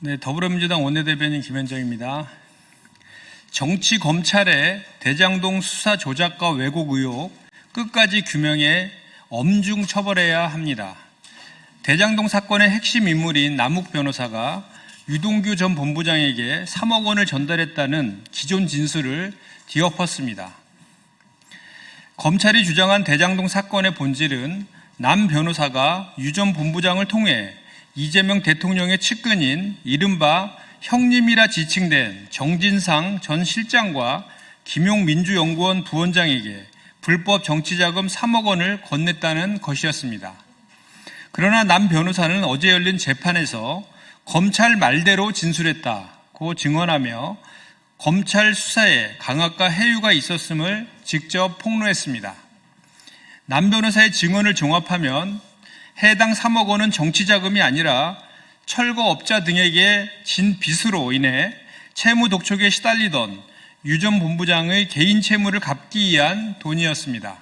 네, 더불어민주당 원내대변인 김현정입니다. 정치 검찰의 대장동 수사 조작과 왜곡 의혹 끝까지 규명해 엄중 처벌해야 합니다. 대장동 사건의 핵심 인물인 남욱 변호사가 유동규 전 본부장에게 3억 원을 전달했다는 기존 진술을 뒤엎었습니다. 검찰이 주장한 대장동 사건의 본질은 남 변호사가 유 전 본부장을 통해 이재명 대통령의 측근인 이른바 형님이라 지칭된 정진상 전 실장과 김용 민주연구원 부원장에게 불법 정치자금 3억 원을 건넸다는 것이었습니다. 그러나 남 변호사는 어제 열린 재판에서 검찰 말대로 진술했다고 증언하며 검찰 수사에 강압과 해유가 있었음을 직접 폭로했습니다. 남 변호사의 증언을 종합하면 해당 3억 원은 정치자금이 아니라 철거업자 등에게 진 빚으로 인해 채무 독촉에 시달리던 유 전 본부장의 개인 채무를 갚기 위한 돈이었습니다.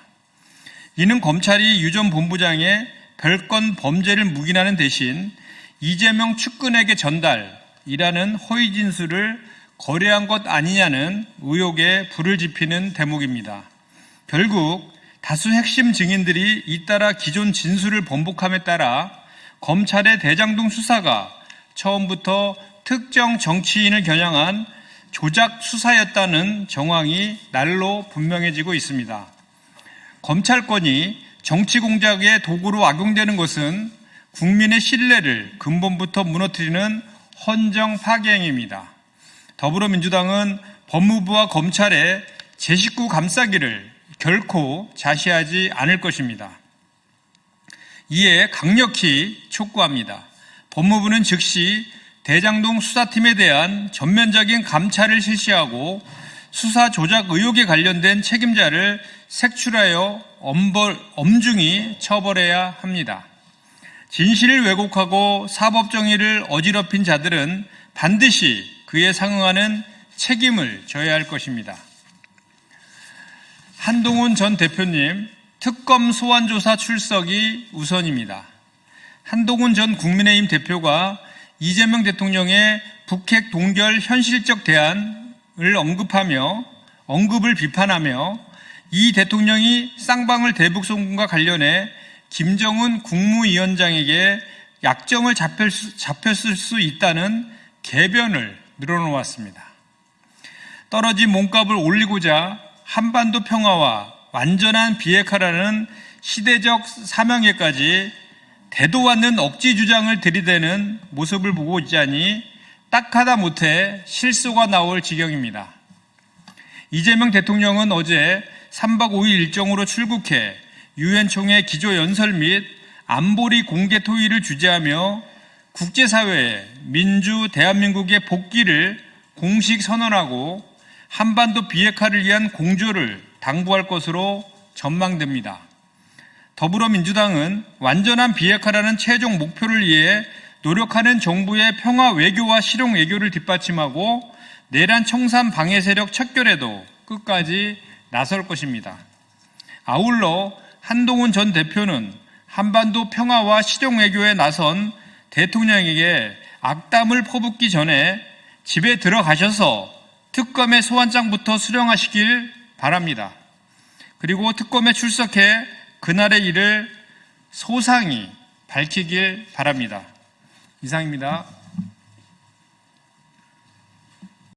이는 검찰이 유 전 본부장의 별건 범죄를 묵인하는 대신 이재명 측근에게 전달이라는 허위 진술을 거래한 것 아니냐는 의혹에 불을 지피는 대목입니다. 결국 다수 핵심 증인들이 잇따라 기존 진술을 번복함에 따라 검찰의 대장동 수사가 처음부터 특정 정치인을 겨냥한 조작 수사였다는 정황이 날로 분명해지고 있습니다. 검찰권이 정치 공작의 도구로 악용되는 것은 국민의 신뢰를 근본부터 무너뜨리는 헌정 파괴 행위입니다. 더불어민주당은 법무부와 검찰의 제 식구 감싸기를 결코 자시하지 않을 것입니다. 이에 강력히 촉구합니다. 법무부는 즉시 대장동 수사팀에 대한 전면적인 감찰을 실시하고 수사 조작 의혹에 관련된 책임자를 색출하여 엄벌, 엄중히 처벌해야 합니다. 진실을 왜곡하고 사법 정의를 어지럽힌 자들은 반드시 그에 상응하는 책임을 져야 할 것입니다. 한동훈 전 대표님 특검 소환조사 출석이 우선입니다. 한동훈 전 국민의힘 대표가 이재명 대통령의 북핵 동결 현실적 대안을 언급하며 언급을 비판하며 이 대통령이 쌍방울 대북 송금과 관련해 김정은 국무위원장에게 약점을 잡혔을 수 있다는 개변을 늘어놓았습니다. 떨어진 몸값을 올리고자 한반도 평화와 완전한 비핵화라는 시대적 사명에까지 대도 않는 억지 주장을 들이대는 모습을 보고 있자니 딱하다 못해 실소가 나올 지경입니다. 이재명 대통령은 어제 3박 5일 일정으로 출국해 유엔 총회 기조 연설 및 안보리 공개 토의를 주재하며 국제사회에 민주 대한민국의 복귀를 공식 선언하고 한반도 비핵화를 위한 공조를 당부할 것으로 전망됩니다. 더불어민주당은 완전한 비핵화라는 최종 목표를 위해 노력하는 정부의 평화 외교와 실용 외교를 뒷받침하고 내란 청산 방해 세력 척결에도 끝까지 나설 것입니다. 아울러 한동훈 전 대표는 한반도 평화와 실용 외교에 나선 대통령에게 악담을 퍼붓기 전에 집에 들어가셔서 특검의 소환장부터 수령하시길 바랍니다. 그리고 특검에 출석해 그날의 일을 소상히 밝히길 바랍니다. 이상입니다.